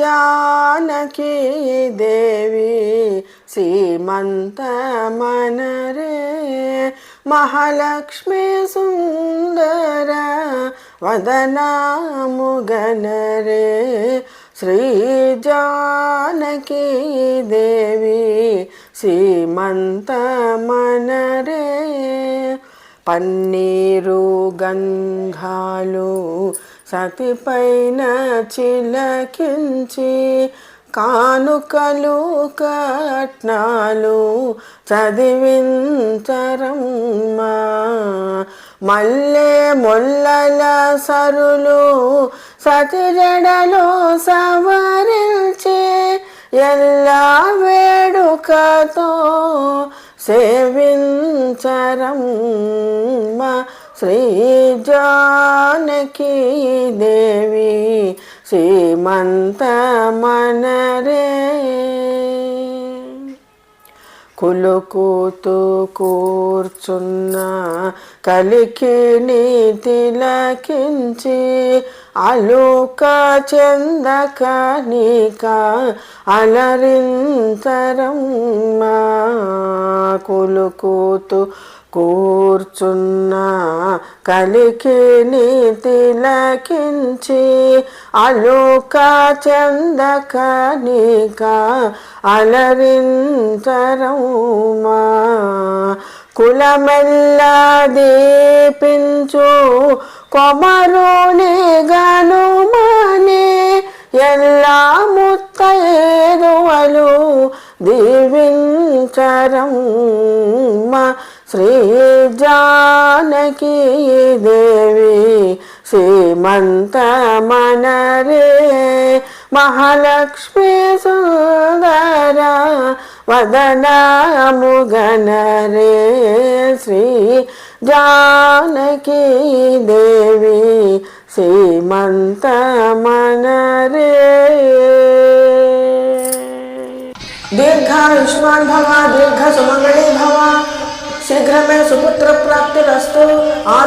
జానకీ దేవి సీమంత మనరే మహాలక్ష్మి సుందర వదనాముగనరే శ్రీ జానకీ దేవి సీమంత మనరే పన్నీరు గంధాలు సతిపైన చిలకించి కానుకలు కట్నాలు చదివించరమ్మా. మల్లె మొల్లల సరులు సతిజడలో సవరించి ఎల్లా వేడుకతో సేవించరమ్మ. శ్రీ జానకి దేవి శ్రీమంత మనరే కులుకుతూ కూర్చున్న కలికి తిలకించి అలుక చెందక నీక కాకులు కూతు కూర్చున్న కలికి తిలకించి అలుక చందక నీక అలరించరమ్మా కులమెల్ల దీపించు కొమరుని గనుమనే ఎల్లా ముత్తైదువలు దీవించరమ్మ శ్రీ జానకి దేవి శ్రీమంత మనరే మహాలక్ష్మీ సుందర వదనాముగనరే శ్రీ జానకీ దేవి శ్రీమంత మనరే आयुष्मान भवा दीर्घ सुमंगली भवा। शीघ्र में सुपुत्र प्राप्ति रस्तु आ